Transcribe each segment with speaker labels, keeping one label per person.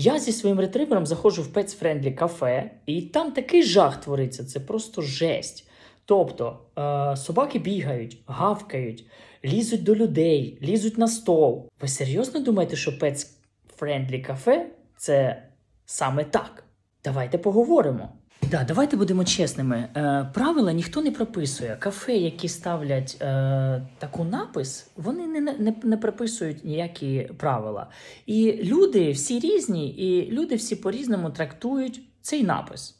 Speaker 1: Я зі своїм ретривером заходжу в Pets Friendly кафе, і там такий жах твориться, це просто жесть. Тобто е, собаки бігають, гавкають, лізуть до людей, лізуть на стол. Ви серйозно думаєте, що Pets Friendly кафе це саме так? Давайте поговоримо. Да, давайте будемо чесними. Е, правила ніхто не прописує. Кафе, які ставлять е, таку напис, вони не, не, не прописують ніякі правила. І люди всі різні, і люди всі по-різному трактують цей напис.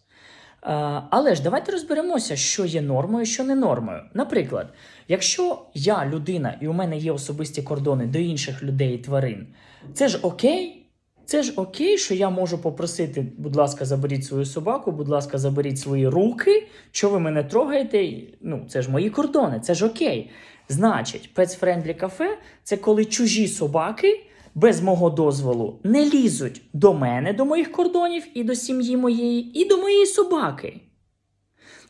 Speaker 1: Е, але ж давайте розберемося, що є нормою, що не нормою. Наприклад, якщо я людина і у мене є особисті кордони до інших людей і тварин, це ж окей. Це ж окей, що я можу попросити, будь ласка, заберіть свою собаку, будь ласка, заберіть свої руки. Що ви мене трогаєте? Ну, це ж мої кордони, це ж окей. Значить, Friendly кафе це коли чужі собаки без мого дозволу не лізуть до мене, до моїх кордонів і до сім'ї моєї, і до моєї собаки.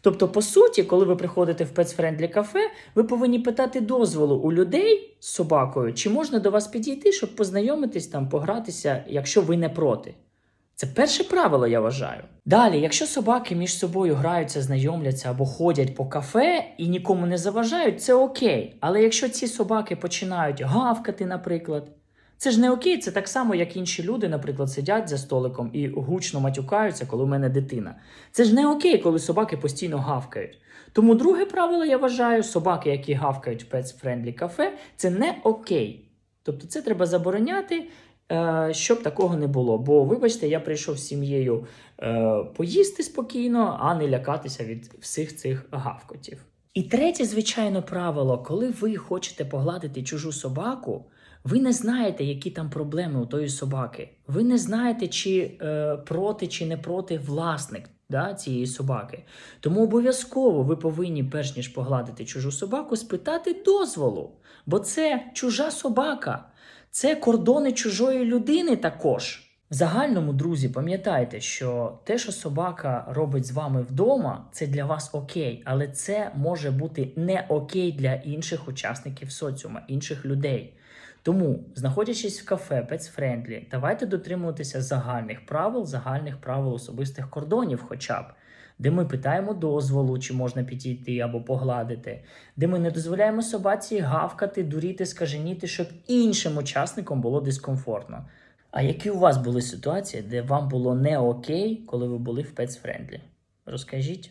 Speaker 1: Тобто, по суті, коли ви приходите в Friendly кафе, ви повинні питати дозволу у людей з собакою, чи можна до вас підійти, щоб познайомитись там, погратися, якщо ви не проти. Це перше правило, я вважаю. Далі, якщо собаки між собою граються, знайомляться або ходять по кафе і нікому не заважають, це окей. Але якщо ці собаки починають гавкати, наприклад, це ж не окей, це так само, як інші люди, наприклад, сидять за столиком і гучно матюкаються, коли у мене дитина. Це ж не окей, коли собаки постійно гавкають. Тому друге правило, я вважаю, собаки, які гавкають в Pets Friendly кафе, це не окей. Тобто це треба забороняти, е, щоб такого не було. Бо, вибачте, я прийшов з сім'єю е, поїсти спокійно, а не лякатися від всіх цих гавкотів. І третє, звичайно, правило, коли ви хочете погладити чужу собаку, ви не знаєте, які там проблеми у тої собаки. Ви не знаєте, чи е, проти чи не проти власник да, цієї собаки. Тому обов'язково ви повинні, перш ніж погладити чужу собаку, спитати дозволу. Бо це чужа собака, це кордони чужої людини також. В загальному, друзі, пам'ятайте, що те, що собака робить з вами вдома, це для вас окей, але це може бути не окей для інших учасників соціума, інших людей. Тому, знаходячись в кафе Pets Friendly, давайте дотримуватися загальних правил, загальних правил особистих кордонів, хоча б. Де ми питаємо дозволу, чи можна підійти або погладити, де ми не дозволяємо собаці гавкати, дуріти, скаженіти, щоб іншим учасникам було дискомфортно. А які у вас були ситуації, де вам було не окей, коли ви були в Pets Friendly? Розкажіть.